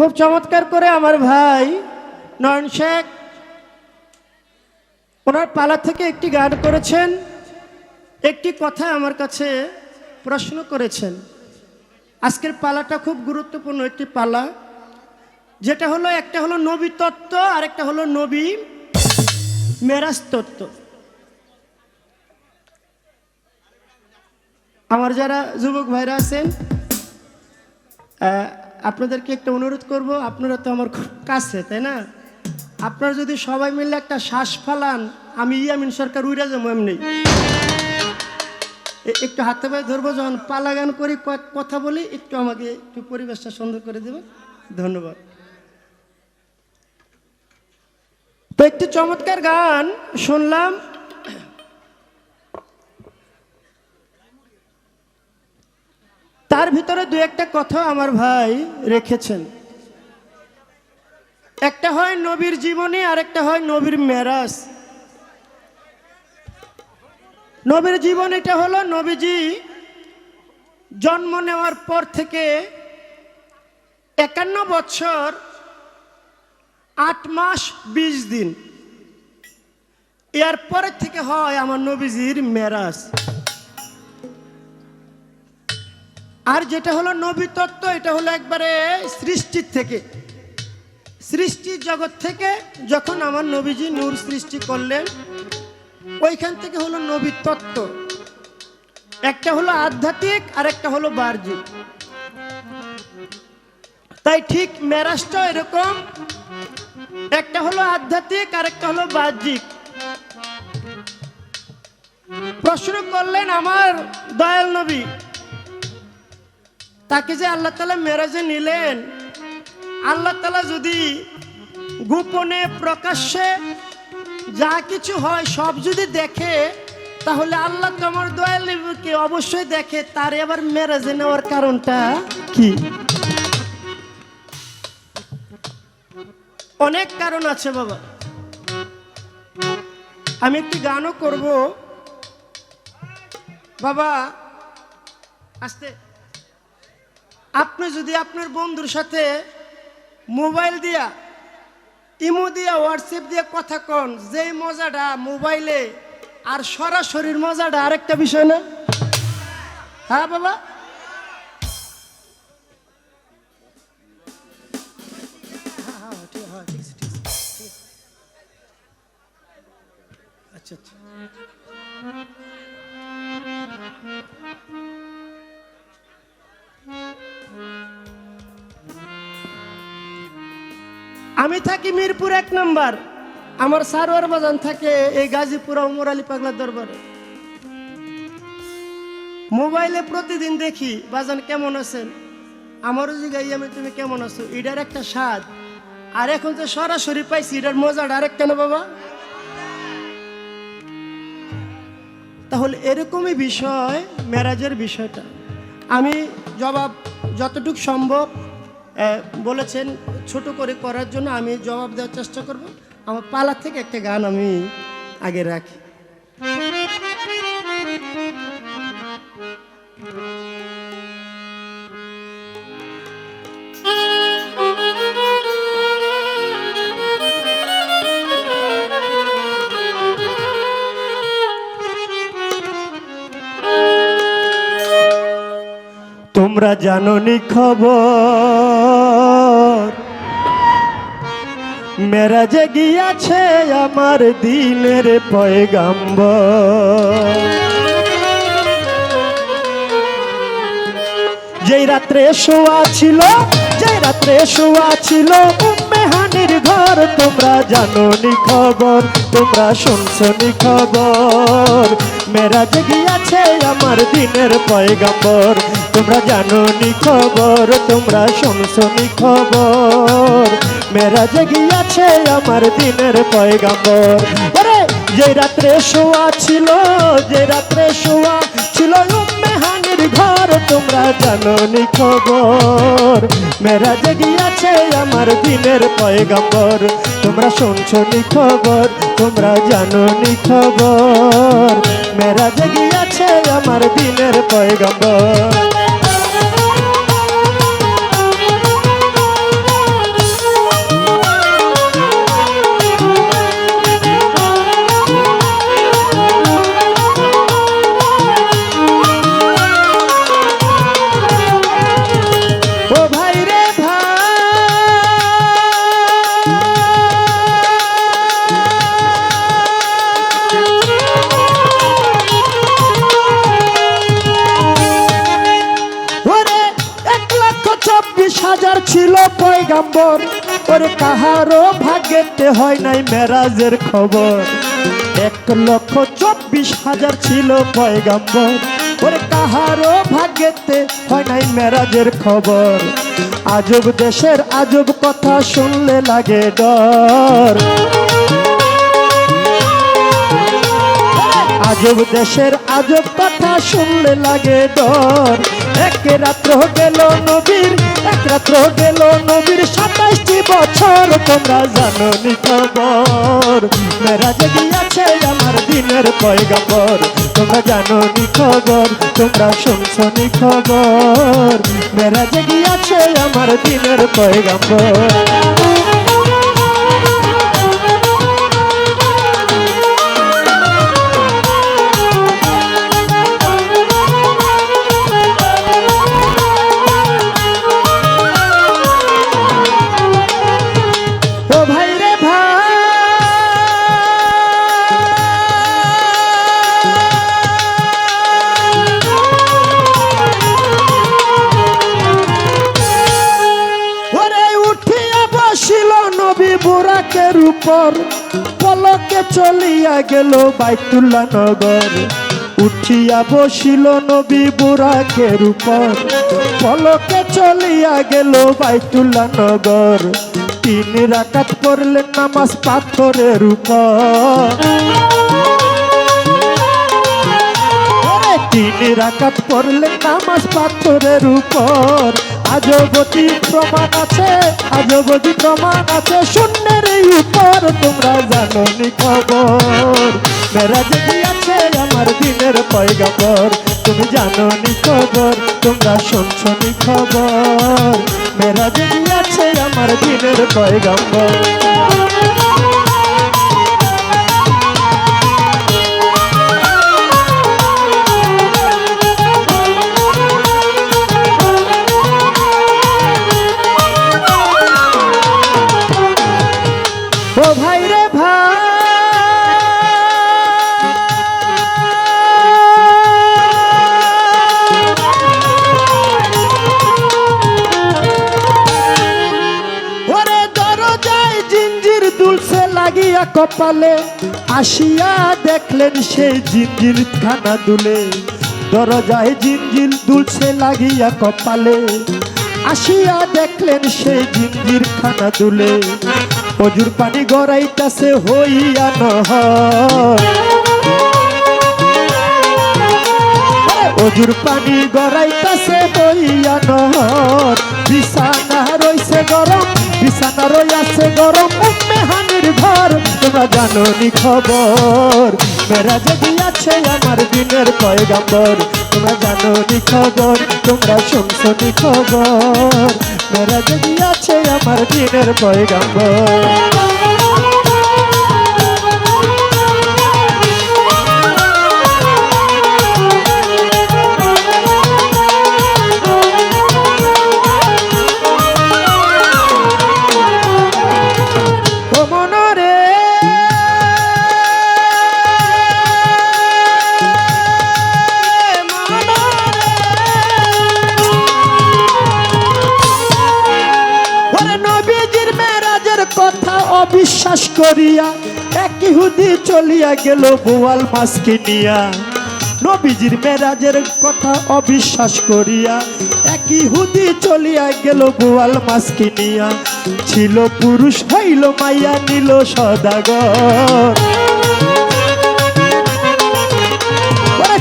খুব চমৎকার করে আমার ভাই নয়ন শেখ ওনার পালা থেকে একটি গান করেছেন, একটি কথা আমার কাছে প্রশ্ন করেছেন। আজকের পালাটা খুব গুরুত্বপূর্ণ একটি পালা, যেটা হলো, একটা হলো নবী তত্ত্ব আর একটা হলো নবী মেরাজ তত্ত্ব। আমার যারা যুবক ভাইরা আছেন আপনাদেরকে একটা অনুরোধ করব, আপনারা তো আমার খুব কাছে, তাই না? আপনারা যদি সবাই মিলে একটা শ্বাস ফালান, আমি ইয়ামিন সরকার উইরা যাব এমনি। একটু হাতে পায়ে ধরবো, যখন পালা গান করি কথা বলি, একটু আমাকে একটু পরিবেশটা সুন্দর করে দেবেন। ধন্যবাদ। তো একটি চমৎকার গান শুনলাম। তার ভিতরে দু একটা কথা আমার ভাই রেখেছেন। একটা হয় নবীর জীবনী আর একটা হয় নবীর মেরাজ। নবীর জীবনীটা হলো, নবীজি জন্ম নেওয়ার পর থেকে একান্ন বছর, আট মাস, বিশ দিন। এর পরের থেকে হয় আমার নবীজির মেরাজ। আর যেটা হলো নবী তত্ত্ব, এটা হলো একবারে সৃষ্টির থেকে। সৃষ্টি জগৎ থেকে যখন আমার নবীজি নূর সৃষ্টি করলেন, ওইখান থেকে হলো নবী তত্ত্ব। একটা হলো আধ্যাত্মিক আর একটা হলো বাহ্যিক। তাই ঠিক মেরাজটা এরকম, একটা হলো আধ্যাত্মিক আর একটা হলো বাহ্যিক। প্রশ্ন করলেন আমার দয়াল নবী তাকে যে আল্লাহ তালা মেরাজে নিলেন, আল্লাহ তালা যদি গোপনে, প্রকাশ্যে যা কিছু হয় সব যদি দেখে, তাহলে আল্লাহ তো আমার দয়াল নবীকে অবশ্যই দেখে, তার এবার মেরাজে নেওয়ার কারণটা কি? অনেক কারণ আছে বাবা। আমি একটি গানও করব। বাবা, আস্তে। আপনি যদি আপনার বন্ধুর সাথে মোবাইল দিয়া, ইমো দিয়া, হোয়াটসঅ্যাপ দিয়ে কথা কন, যেই মজাটা মোবাইলে আর সরাসরির মজাটা আরেকটা বিষয় না? হ্যাঁ বাবা? আমি থাকি মিরপুর এক নাম্বার। আমার সারোয়ার বাজান থাকে এই গাজীপুর উমর আলী পাগলার দরবারে। মোবাইলে প্রতিদিন দেখি, বাজান, কেমন আছেন? আমারও জিগাই আমি, তুমি কেমন আছো? এটার একটা স্বাদ। আর এখন যে সরাসরি পাইছি এটার মজাটা আরেকটা না বাবা? তাহলে এরকমই বিষয়, মেরাজের বিষয়টা। আমি জবাব যতটুক সম্ভব বলেছেন, ছোট করে করার জন্য আমি জবাব দেওয়ার চেষ্টা করব। আমার পালা থেকে একটা গান আমি আগে রাখি। তোমরা জানো নি খবর মেরাজে গিয়াছে আমার দিনের পয়গাম্ব যেই রাত্রে শোয়া ছিল যেই রাত্রে শোয়া ছিল মেহানির ঘর, তোমরা জানো নি খবর, তোমরা শুনছো নি খবর। মেরাজ গিয়াছে আমার দিনের পয়গাম্বর, তোমরা জানো নি খবর, তোমরা শুনছো নি খবর। মেরাজ গিয়াছে আমার দিনের পয়গাম্বর। ওরে, যে রাত্রে শোয়া ছিল, যে রাত্রে শোয়া ছিল মেহানির তোমরা জানো নি খবর। মেরা জেগিয়াছে আমার দিনের পয়গম্বর। তোমরা শুনছো নি খবর, তোমরা জানো নি খবর। মেরা জেগিয়াছে আমার দিনের পয়গাম্বর। পয়গাম্বর, ওর কাহারও ভাগ্যেতে হয় নাই মেরাজের খবর। এক লক্ষ চব্বিশ হাজার ছিল পয়গাম্বর, ওর কাহারও ভাগ্যেতে হয় নাই মেরাজের খবর। আজব দেশের আজব কথা শুনলে লাগে ডর। আজব দেশের আজব কথা শুনলে লাগে ডর। এক রাত্র গেল নবীর, এক রাত্র গেল নবীর সাতাইশটি বছর, তোমরা জানো নি খবর। মেরা গিয়াছে আমার দিনের পয়গাম্বর, তোমরা জানো নি খবর, তোমরা শুনছো নি খবর। মেরা গিয়াছে আমার দিনের পয়গাম্বর। গেল বাইতুল্লা নগর। উঠিয়া বসিল নবী বুরাকের উপর পলকে চলিয়া গেল বাইতুল্লা নগর। তিন রাকাত পড়লেন নামাজ পাথরের উপর। তিন রাকাত পড়লেন নামাজ পাথরের উপর। আজবতী প্রমাণ আছে আজবতী প্রমাণ আছে, শূন্যের উপর তোমরা জানো নি খবর। মেরা যদি আছে আমার দিনের পয়গাম্বর, তুমি জানো নি খবর, তোমরা শুনছো নি খবর। মেরা যদি আছে আমার দিনের পয়গাম্বর। কপালে আসিয়া দেখলেন সেই জিঞ্জির খানা দুলে। দরজায় জিঞ্জির দুলছে লাগিয়া কপালে। আসিয়া দেখলেন সেই জিঞ্জির খানা দুলে। অজুর পানি গড়াইতাছে হইয়া নহর অজুর পানি গড়াইতাছে হইয়া নহর বিছানা রইছে গরম, বিছানা রইয়াছে গরম। ঘর, তোমরা জানো নি খবর। মেরা যদি আছে আমার দিনের পয়গাম্বর, তোমরা জানো নি খবর, তোমরা শুনছো নি খবর। মেরা যদি আছে আমার দিনের পয়গাম্বর। চলিয়া গেল বোয়াল মাছ নিয়া। নবীজির মেরাজের কথা অবিশ্বাস করিয়া একই হুদি চলিয়া গেল বোয়াল মাছ নিয়া। ছিল পুরুষ হইল মাইয়া, নিল সদাগর।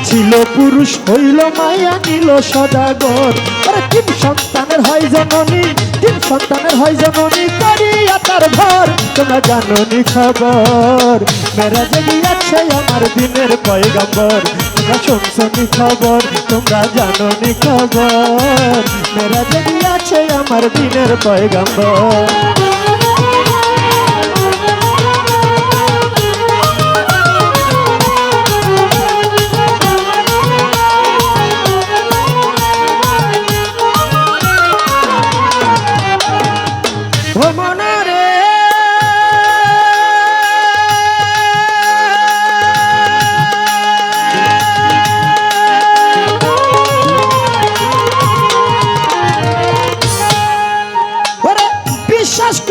ছিল পুরুষ হইল মায়া নিল সদাগর। ওরে তিন সন্তানের হয় জননী, তিন সন্তানের হয় জননী, করিয়া তার ঘর। তোমরা জাননি খবর, মেরা জেগিয়াছে আমার দিনের পয়গম্বর। তোমরা শুনছো খবর, তোমরা জানো নি খবর, মেরা জেগিয়াছে আমার দিনের পয়গম্বর।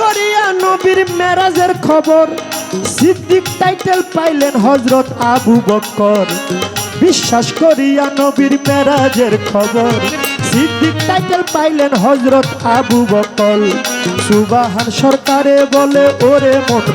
করিয়া নবীর মেরাজের খবর। সিদ্দিক টাইটেল পাইলেন হজরত আবু বক্কর। বিশ্বাস করিয়া নবীর মেরাজের খবর। সিদ্দিক টাইটেল পাইলেন হজরত আবু বকল সুবাহান সরকারে বলে, ওরে মন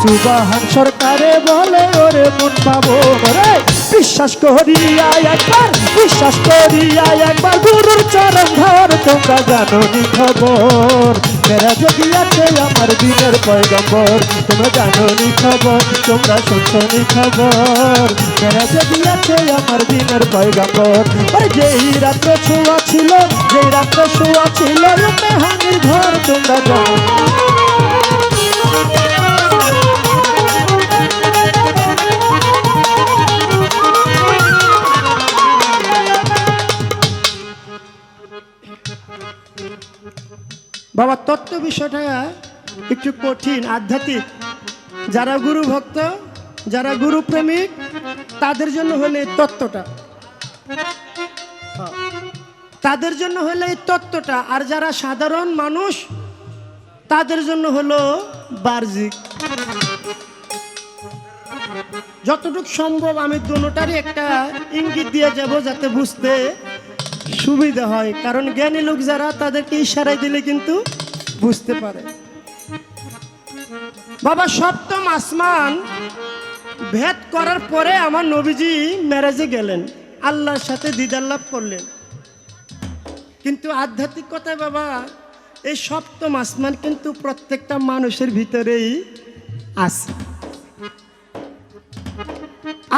সুবাহান সরকারে বলে, ওরে মন পাবো। রে বিশ্বাস করিয়া একবার, বিশ্বাস করিয়া একবার গুরুর চরণ ধর, তোমরা জানো নি খবর। মেরা জগিয়াতে আমার দিনের পয়গম্বর, তোমরা জানো নি খবর, তোমরা শুনছো নি খবর। মেরা জগিয়াতে আমার দিনের পয়গম্বর যেই রাত্রে ছোঁয়া ছিল, যেই রাত্রে শোয়া ছিল মেহানির ঘর তোমরা জানো বাবা, তত্ত্ব বিষয়টা একটু কঠিন, আধ্যাত্মিক। যারা গুরু ভক্ত, যারা গুরু প্রেমিক, তাদের জন্য হলে এই তত্ত্বটা। হ্যাঁ। তাদের জন্য হলে এই তত্ত্বটা। আর যারা সাধারণ মানুষ, তাদের জন্য হলো বার্জিক যতটুকু সম্ভব আমি দুটারই একটা ইঙ্গিত দিয়ে যাব যাতে বুঝতে সুবিধা হয়, কারণ জ্ঞানী লোক যারা তাদেরকে ইশারায় দিলে কিন্তু বুঝতে পারে। বাবা, সপ্তম আসমান ভেদ করার পরে আমার নবীজি ম্যারেজে গেলেন, আল্লাহর সাথে দিদার লাভ করলেন। কিন্তু আধ্যাত্মিক কথায় বাবা, এই সপ্তম আসমান কিন্তু প্রত্যেকটা মানুষের ভিতরেই আছে।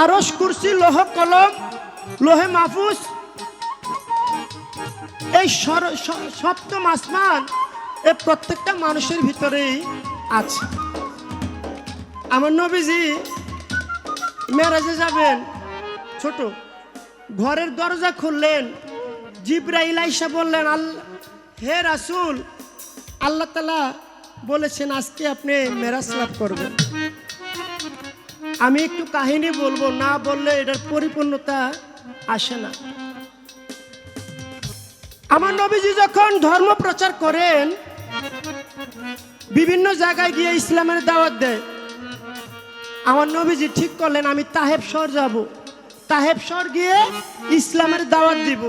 আরস কুরসি, লোহ কলম, লোহে মাহফুজ এই সপ্তম আসমান এ প্রত্যেকটা মানুষের ভিতরেই আছে। আমার নবীজি মেরাজে যাবেন, ছোট। ঘরের দরজা খুললেন, জিব্রাইল আইসা বললেন আল্লাহ হে রাসুল, আল্লাহ তালা বলেছেন, আজকে আপনি মেরাজ লাভ করবেন। আমি একটু কাহিনী বলব, না বললে এটার পরিপূর্ণতা আসে না। আমার নবীজি যখন ধর্ম প্রচার করেন, বিভিন্ন জায়গায় গিয়ে ইসলামের দাওয়াত দেয়। আমার নবীজি ঠিক করলেন, আমি তাহেব শহর যাব। তাহেব শহর গিয়ে ইসলামের দাওয়াত দিব।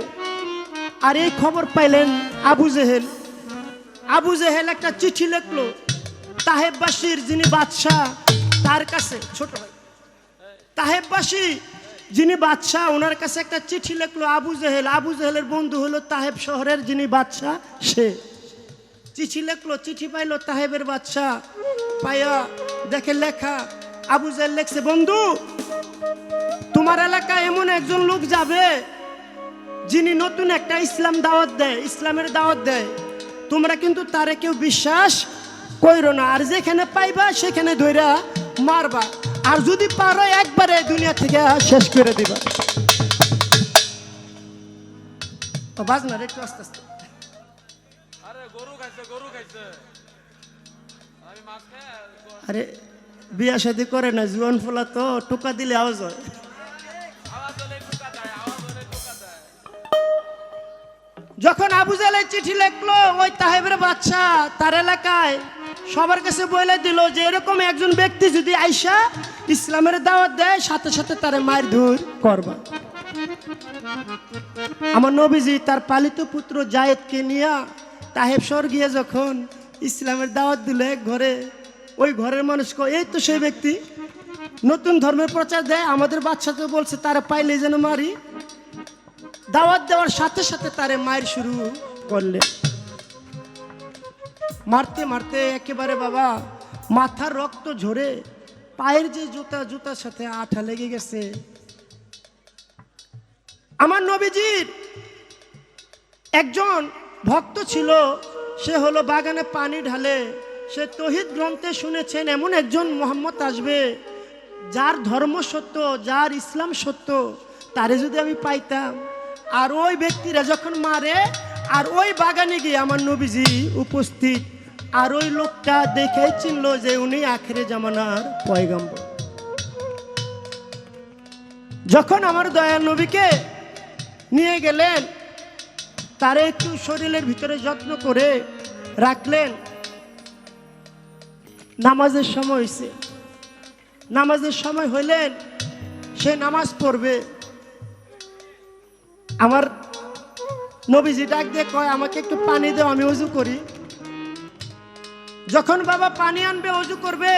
আর এই খবর পাইলেন আবু জেহেল। আবু জেহেল একটা চিঠি লিখলো, তাহেববাসীর যিনি বাদশাহ, তার কাছে, ছোট ভাই। তাহেববাসী যিনি বাদশাহ, ওনার কাছে একটা চিঠি লিখলো, আবু জেহেল। আবু জেহেলের বন্ধু হলো তাহেব শহরের যিনি বাদশাহ, সে। চিঠি লিখলো, চিঠি পাইলো তাহেবের বাদশাহ। পাইয়া দেখে লেখা, আবু জেহেল লেখছে, বন্ধু, তোমার এলাকায় এমন একজন লোক যাবে, যিনি নতুন একটা ইসলাম দাওয়াত দেয়, ইসলামের দাওয়াত দেয়। তোমরা কিন্তু তারে কেউ বিশ্বাস কইরো না। আর যেখানে পাইবা, সেখানে ধইরা মারবা। আর যদি পারো একবারে দুনিয়া থেকে শেষ করে দিবা। ও বাজ না রে, একটু আস্তে আস্তে। আরে গরু খাইছে গরু খাইছে। আমি মাছ আরে বিয়া শাদি করে না জুয়ান ফোলা তো টোকা দিলে আওয়াজ হয়। যখন আবু চিঠি লিখলো ওই তাহেবের বাচ্চা তার এলাকায় সবার কাছে বলে দিল যে এরকম একজন ব্যক্তি যদি আইসা ইসলামের দাওয়াত দেয়, সাথে সাথে তার মায়ের ধুর করবা। আমার নবীজি তার পালিত পুত্র জায়েদকে নিয়ে তাহেব শহর গিয়ে যখন ইসলামের দাওয়াত দিল এক ঘরে, ওই ঘরের মানুষকে এই তো সেই ব্যক্তি, নতুন ধর্মের প্রচার দেয়, আমাদের বাচ্চা তো বলছে, তারা পাইলে যেন মারি। দাওয়াত দেওয়ার সাথে সাথে তারে মায়ের শুরু করলে মারতে মারতে একেবারে বাবা, মাথার রক্ত ঝরে পায়ের যে জুতা, জুতার সাথে আঠা লেগে গেছে। আমার নবীজির একজন ভক্ত ছিল, সে হলো বাগানে পানি ঢালে। সে তহিদ গ্রন্থে শুনেছেন, এমন একজন মোহাম্মদ আসবে, যার ধর্ম সত্য, যার ইসলাম সত্য, তারে যদি আমি পাইতাম। আর ওই ব্যক্তিরা যখন মারে আর ওই বাগানে গিয়ে আমার নবীজি উপস্থিত। আর ওই লোকটা দেখে চিনল যে উনি আখেরে জামানার পয়গম্বর। যখন আমার দয়াল নবীকে নিয়ে গেলেন, তারে একটু শরীরের ভিতরে যত্ন করে রাখলেন। নামাজের সময় হয়েছে নামাজের সময় হইলেন, সে নামাজ পড়বে। আমার নবীজি ডাক দিয়ে কয়, আমাকে একটু পানি দেও, আমি অজু করি। যখন বাবা পানি আনবে, অজু করবে,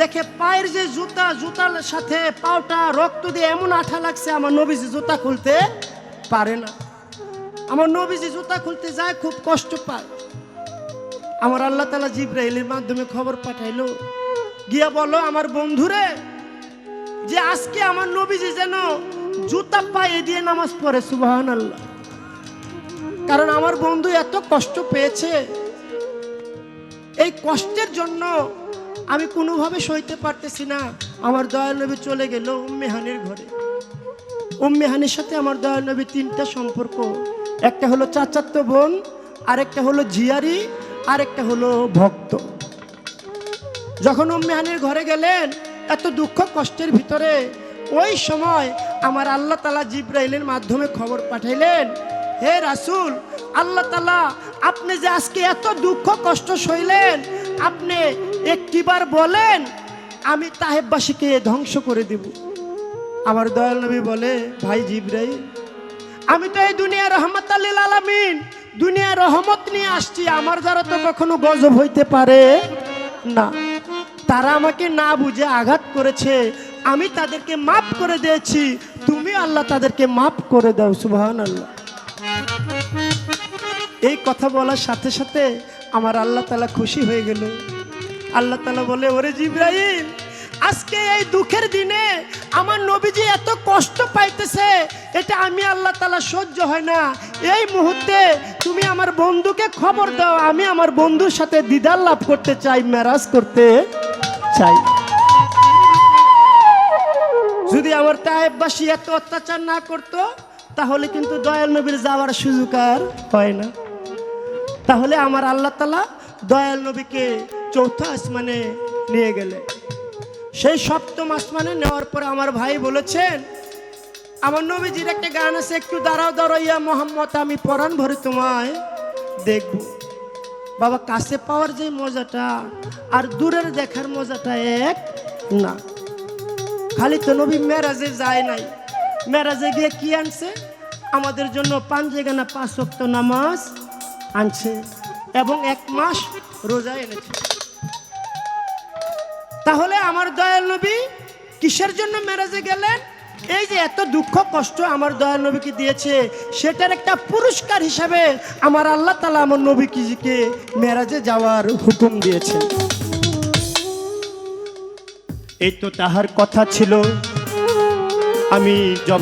দেখে পায়ের যে জুতা, জুতার সাথে পাওটা, রক্ত দিয়ে এমন আঠা লাগছে, আমার নবীজি জুতা খুলতে পারে না। আমার নবীজি জুতা খুলতে যায়, খুব কষ্ট পায়। আমার আল্লাহ তালা জিব্রাইলের মাধ্যমে খবর পাঠাইলো। গিয়া বলো আমার বন্ধুরে, যে আজকে আমার নবীজি যেন জুতা পায়ে দিয়ে নামাজ পড়ে সুবাহান আল্লাহ কারণ আমার বন্ধু এত কষ্ট পেয়েছে। এই কষ্টের জন্য আমি কোনোভাবে সইতে পারতেছি না। আমার দয়াল নবী চলে গেল উম্মেহানির ঘরে। উম্মেহানির সাথে আমার দয়াল নবী তিনটা সম্পর্ক। একটা হলো চাচাত্ত বোন, আরেকটা হলো জিয়ারি, আরেকটা হলো ভক্ত। যখন উম্মেহানির ঘরে গেলেন, এত দুঃখ কষ্টের ভিতরে, ওই সময় আমার আল্লাহ তালা জিব্রাইলের মাধ্যমে খবর পাঠাইলেন হে রাসুল, আল্লাহ তালা আপনি যে আজকে এত দুঃখ কষ্ট সইলেন, আপনি একটিবার বলেন, আমি তাহেববাসীকে ধ্বংস করে দেব। আমার দয়াল নবী বলে, ভাই জিব্রাইল, আমি তো এই দুনিয়া রহমত আল্লিল আলামিন দুনিয়ার রহমত নিয়ে আসছি, আমার দ্বারা তো কখনো গজব হইতে পারে না। তারা আমাকে না বুঝে আঘাত করেছে, আমি তাদেরকে মাফ করে দিয়েছি তুমি আল্লাহ তাদেরকে মাফ করে দাও সুবহান আল্লাহ এই কথা বলার সাথে সাথে আমার আল্লাহ তালা খুশি হয়ে গেল। আল্লাহ তালা বলে, ওরে জিব্রাহিম আজকে এই দুঃখের দিনে আমার নবীজি এত কষ্ট পাইতেছে, এটা আমি আল্লাহ তালা সহ্য হয় না। এই মুহূর্তে তুমি আমার বন্ধুকে খবর দাও, আমি আমার বন্ধুর সাথে দিদার লাভ করতে চাই মেরাজ করতে চাই। যদি আমার তাহেববাসী এত অত্যাচার না করত, তাহলে কিন্তু দয়াল নবীর যাওয়ার সুযোগ আর হয় না। তাহলে আমার আল্লাহ তালা দয়াল নবীকে চৌথা আসমানে নিয়ে গেলে। সেই সপ্তম আসমানে নেওয়ার পরে আমার ভাই বলেছেন, আমার নবীজির একটা গান আছে, একটু দাঁড়াও, দাঁড়াইয়া মোহাম্মদ, আমি পরাণ ভরে তোমায় দেখব। বাবা, কাছে পাওয়ার যে মজাটা আর দূরের দেখার মজাটা এক না। খালি তো নবী মেরাজে যায় নাই। মেরাজে গিয়ে কি আনছে? আমাদের জন্য পাঞ্জেগানা পাঁচ নামাজ আনছে এবং এক মাস রোজা এনেছে। তাহলে আমার দয়াল নবী কিসের জন্য মেরাজে গেলেন? এই যে এত দুঃখ কষ্ট আমার দয়াল নবীকে দিয়েছে, সেটার একটা পুরস্কার হিসাবে আমার আল্লাহ তালা আমার নবীকে মেরাজে যাওয়ার হুকুম দিয়েছেন। এই তো তাহার কথা ছিল। আমি জবাব